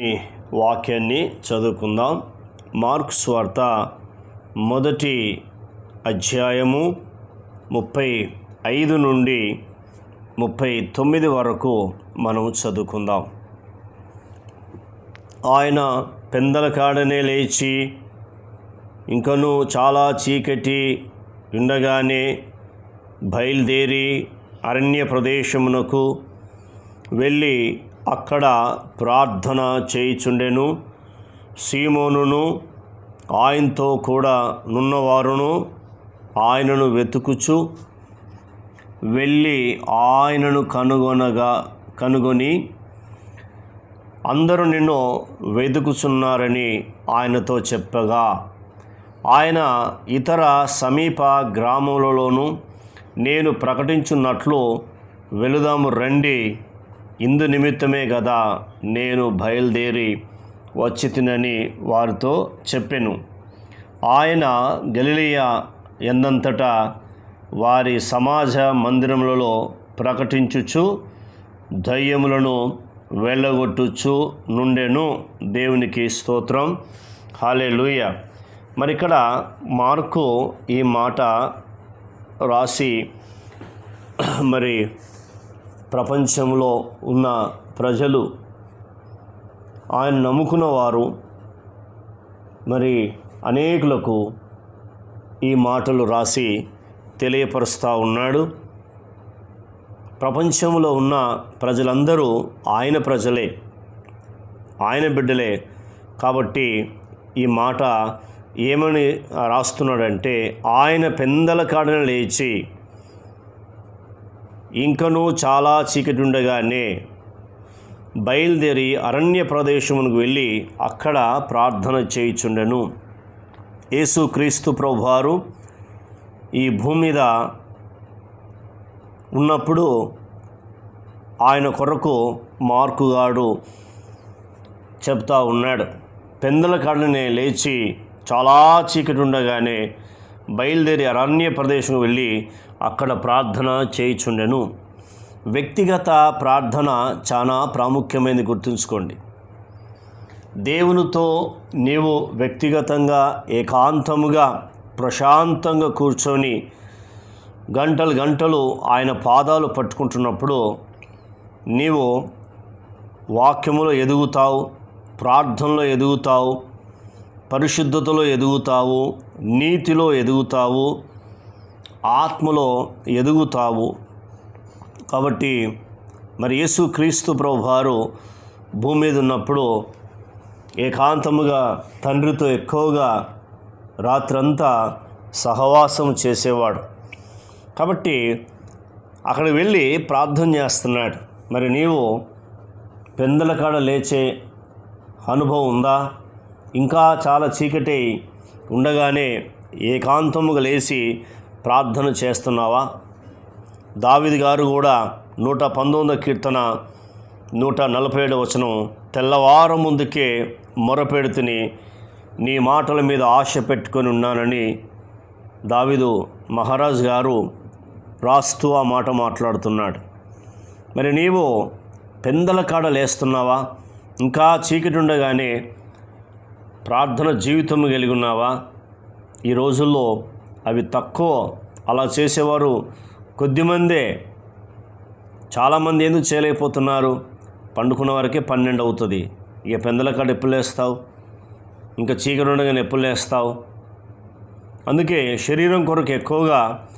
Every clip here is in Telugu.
ఈ వాక్యాన్ని చదువుకుందాం. మార్క్స్ వార్త మొదటి అధ్యాయము ముప్పై ఐదు నుండి ముప్పై తొమ్మిది వరకు మనం చదువుకుందాం. ఆయన పెందల కాడనే లేచి ఇంకను చాలా చీకటి ఉండగానే బయలుదేరి అరణ్య ప్రదేశమునకు వెళ్ళి అక్కడ ప్రార్థన చేయుచుండెను. సీమోనును ఆయనతో కూడా నున్నవారును ఆయనను వెతుకుచు వెళ్ళి ఆయనను కనుగొనగా కనుగొని అందరూ నిన్ను వెతుకుచున్నారని ఆయనతో చెప్పగా. ఆయన ఇతర సమీప గ్రామములలోనూ నేను ప్రకటించున్నట్లు వెళుదాము రండి ఇందు నిమిత్తమే కదా నేను బయలుదేరి వచ్చి తినని వారితో చెప్పెను. ఆయన గలిలియ ఎందంతటా వారి సమాజ మందిరములలో ప్రకటించుచు దయ్యములను వెళ్ళగొట్టుచు నుండెను. దేవునికి స్తోత్రం. హాలే లూయ మరి ఇక్కడ మార్కు ఈ మాట రాసి మరి ప్రపంచంలో ఉన్న ప్రజలు ఆయన నమ్ముకున్న వారు మరి అనేకులకు ఈ మాటలు రాసి తెలియపరుస్తూ ఉన్నాడు. ప్రపంచంలో ఉన్న ప్రజలందరూ ఆయన ప్రజలే ఆయన బిడ్డలే కాబట్టి ఈ మాట ఏమని రాస్తున్నాడంటే ఆయన పెందల కాడన లేచి ఇంకనూ చాలా చీకటి ఉండగానే బయలుదేరి అరణ్య ప్రదేశమునకు వెళ్ళి అక్కడ ప్రార్థన చేయుచుండెను. యేసుక్రీస్తు ప్రభువారు ఈ భూమి మీద ఉన్నప్పుడు ఆయన కొరకు మార్కుగాడు చెప్తా ఉన్నాడు. పెందల కాడనే లేచి చాలా చీకటి ఉండగానే బయలుదేరి అరణ్య ప్రదేశం వెళ్ళి అక్కడ ప్రార్థన చేయుచుండెను. వ్యక్తిగత ప్రార్థన చాలా ప్రాముఖ్యమైనది గుర్తుంచుకోండి. దేవునితో నీవు వ్యక్తిగతంగా ఏకాంతముగా ప్రశాంతంగా కూర్చొని గంటలు గంటలు ఆయన పాదాలు పట్టుకుంటున్నప్పుడు నీవు వాక్యములో ఎదుగుతావు ప్రార్థనలో ఎదుగుతావు పరిశుద్ధతలో ఎదుగుతావు నీతిలో ఎదుగుతావు ఆత్మలో ఎదుగుతావు. కాబట్టి మరి యేసు క్రీస్తు ప్రభువారు భూమి మీద ఉన్నప్పుడు ఏకాంతముగా తండ్రితో ఎక్కువగా రాత్రంతా సహవాసం చేసేవాడు. కాబట్టి అక్కడ వెళ్ళి ప్రార్థన చేస్తున్నాడు. మరి నీవు పెందల కాడ లేచే అనుభవం ఉందా? ఇంకా చాలా చీకటి ఉండగానే ఏకాంతముగా లేచి ప్రార్థన చేస్తున్నావా? దావిది గారు కూడా నూట పంతొమ్మిదో కీర్తన నూట నలభై ఏడు వచనం తెల్లవారం ముందుకే మొరపెడుతుని నీ మాటల మీద ఆశ పెట్టుకొని ఉన్నానని దావిదు మహారాజ్ గారు రాస్తూ ఆ మాట మాట్లాడుతున్నాడు. మరి నీవు పెందల కాడ లేస్తున్నావా? ఇంకా చీకటి ఉండగానే ప్రార్థన జీవితం కలిగి ఉన్నావా? ఈ రోజుల్లో అవి తక్కువ. అలా చేసేవారు కొద్దిమందే చాలామంది ఎందుకు చేయలేకపోతున్నారు? పండుకున్న వరకే పన్నెండు అవుతుంది. ఇక పెందల కాడ ఇంకా చీకటి ఉండగానే ఎప్పుడు లేస్తావు? అందుకే శరీరం కొరకు ఎక్కువగా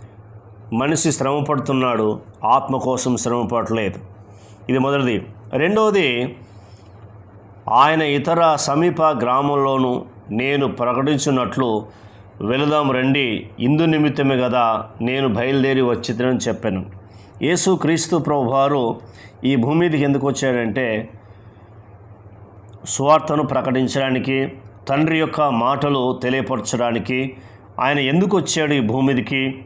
మనిషి శ్రమ పడుతున్నాడు ఆత్మ కోసం శ్రమ పడలేదు ఇది మొదటిది. రెండవది ఆయన ఇతర సమీప గ్రామంలోనూ నేను ప్రకటించినట్లు వెళదాం రండి. ఇందు నిమిత్తమే కదా నేను బయలుదేరి వచ్చిందని చెప్పాను. యేసు క్రీస్తు ప్రభువారు ఈ భూమి మీదకి ఎందుకు వచ్చాడంటే సువార్తను ప్రకటించడానికి తండ్రి యొక్క మాటలు తెలియపరచడానికి ఆయన ఎందుకు వచ్చాడు ఈ భూమి మీదకి?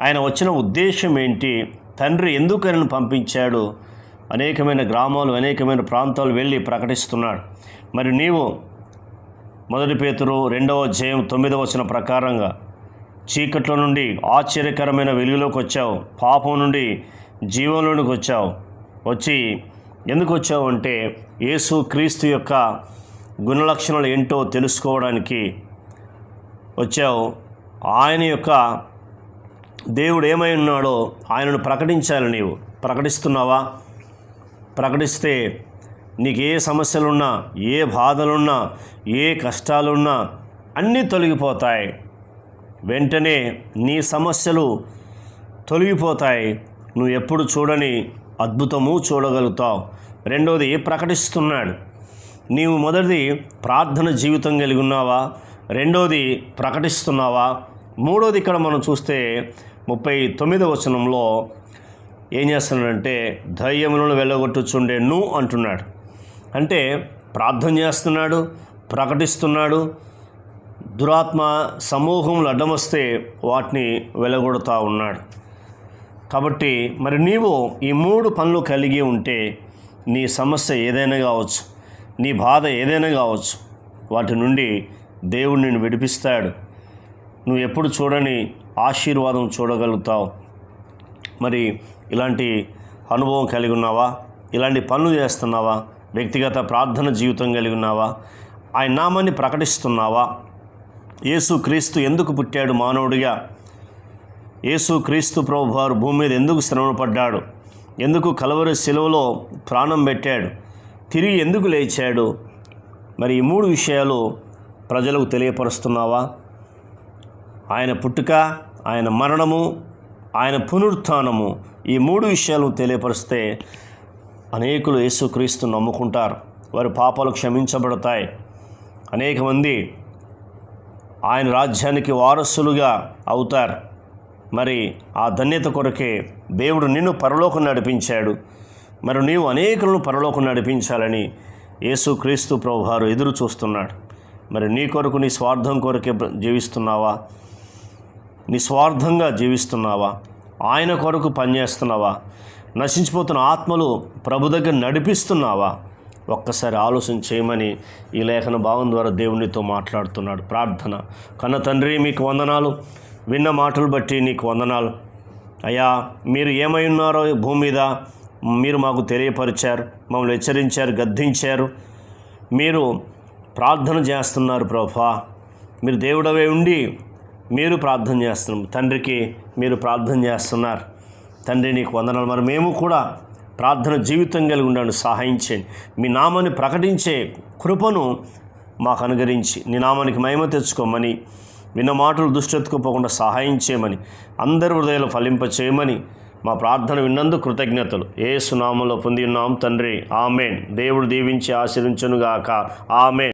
ఆయన వచ్చిన ఉద్దేశం ఏంటి? తండ్రి ఎందుకు ఆయనను పంపించాడు? అనేకమైన గ్రామాలు అనేకమైన ప్రాంతాలు వెళ్ళి ప్రకటిస్తున్నాడు. మరి నీవు మొదటి పేతురు రెండవ జయం తొమ్మిదవ వచ్చిన ప్రకారంగా చీకట్ల నుండి ఆశ్చర్యకరమైన వెలుగులోకి వచ్చావు. పాపం నుండి జీవంలోనికి వచ్చావు. వచ్చి ఎందుకు వచ్చావు అంటే యేసు క్రీస్తు యొక్క గుణలక్షణాలు ఏంటో తెలుసుకోవడానికి వచ్చావు. ఆయన యొక్క దేవుడు ఏమై ఉన్నాడో ఆయనను ప్రకటించాలి నీవు. ప్రకటిస్తున్నావా? ప్రకటిస్తే నీకు ఏ సమస్యలున్నా ఏ బాధలున్నా ఏ కష్టాలున్నా అన్నీ తొలగిపోతాయి. వెంటనే నీ సమస్యలు తొలగిపోతాయి. నువ్వు ఎప్పుడు చూడని అద్భుతము చూడగలుగుతావు. రెండవది ప్రకటిస్తున్నాడు. నీవు మొదటిది ప్రార్థన జీవితం కలిగి ఉన్నావా? రెండోది ప్రకటిస్తున్నావా? మూడోది ఇక్కడ మనం చూస్తే ముప్పై తొమ్మిదవ వచనంలో ఏం చేస్తున్నాడంటే ధైర్యములను వెళ్ళగొట్టుచుండే ను అంటున్నాడు. అంటే ప్రార్థన చేస్తున్నాడు ప్రకటిస్తున్నాడు దురాత్మ సమూహములు అడ్డమొస్తే వాటిని వెలగొడుతూ ఉన్నాడు. కాబట్టి మరి నీవు ఈ మూడు పనులు కలిగి ఉంటే నీ సమస్య ఏదైనా కావచ్చు నీ బాధ ఏదైనా కావచ్చు వాటి నుండి దేవుడు నిన్ను విడిపిస్తాడు. నువ్వు ఎప్పుడు చూడని ఆశీర్వాదం చూడగలుగుతావు. మరి ఇలాంటి అనుభవం కలిగి ఉన్నావా? ఇలాంటి పనులు చేస్తున్నావా? వ్యక్తిగత ప్రార్థన జీవితం కలిగి ఉన్నావా? ఆయన నామాన్ని ప్రకటిస్తున్నావా? యేసు క్రీస్తు ఎందుకు పుట్టాడు మానవుడిగా? యేసు క్రీస్తు ప్రభు వారు భూమి మీద ఎందుకు శ్రమణ పడ్డాడు? ఎందుకు కలవరి సెలవులో ప్రాణం పెట్టాడు? తిరిగి ఎందుకు లేచాడు? మరి ఈ మూడు విషయాలు ప్రజలకు తెలియపరుస్తున్నావా? ఆయన పుట్టుక ఆయన మరణము ఆయన పునరుత్నము ఈ మూడు విషయాలు తెలియపరిస్తే అనేకులు యేసుక్రీస్తు నమ్ముకుంటారు. వారి పాపాలు క్షమించబడతాయి. అనేక మంది ఆయన రాజ్యానికి వారసులుగా అవుతారు. మరి ఆ ధన్యత కొరకే దేవుడు నిన్ను పరలోకం నడిపించాడు. మరి నీవు అనేకులను పరలోకం నడిపించాలని యేసుక్రీస్తు ప్రభువారు ఎదురు చూస్తున్నాడు మరి నీ కొరకు నీ స్వార్థం కొరకే జీవిస్తున్నావా? నిస్వార్థంగా జీవిస్తున్నావా? ఆయన కొరకు పనిచేస్తున్నావా? నశించిపోతున్న ఆత్మలు ప్రభు దగ్గర నడిపిస్తున్నావా? ఒక్కసారి ఆలోచన చేయమని ఈ లేఖన భావం ద్వారా దేవునితో మాట్లాడుతున్నాడు. ప్రార్థన. కన్న తండ్రి మీకు వందనాలు. విన్న మాటలు బట్టి నీకు వందనాలు. అయ్యా మీరు ఏమై ఉన్నారో భూమి మీద మీరు మాకు తెలియపరిచారు మమ్మల్ని హెచ్చరించారు గద్దించారు. మీరు ప్రార్థన చేస్తున్నారు ప్రభా. మీరు దేవుడవే ఉండి మీరు ప్రార్థన చేస్తున్నాం. తండ్రికి మీరు ప్రార్థన చేస్తున్నారు. తండ్రి నీకు వందనాలు. మరి మేము కూడా ప్రార్థన జీవితం కలిగి ఉండండి. సహాయం చేయండి. మీ నామాన్ని ప్రకటించే కృపను మాకు అనుగరించి నీ నామానికి మహిమ తెచ్చుకోమని విన్న మాటలు దుష్టెత్తుకుపోకుండా సహాయం చేయమని అందరి హృదయాలు ఫలింప చేయమని మా ప్రార్థన విన్నందుకు కృతజ్ఞతలు. ఏ సునామంలో పొంది ఉన్నాం తండ్రి. ఆమెన్. దేవుడు దీవించి ఆశీర్వించునుగాక. ఆమెన్.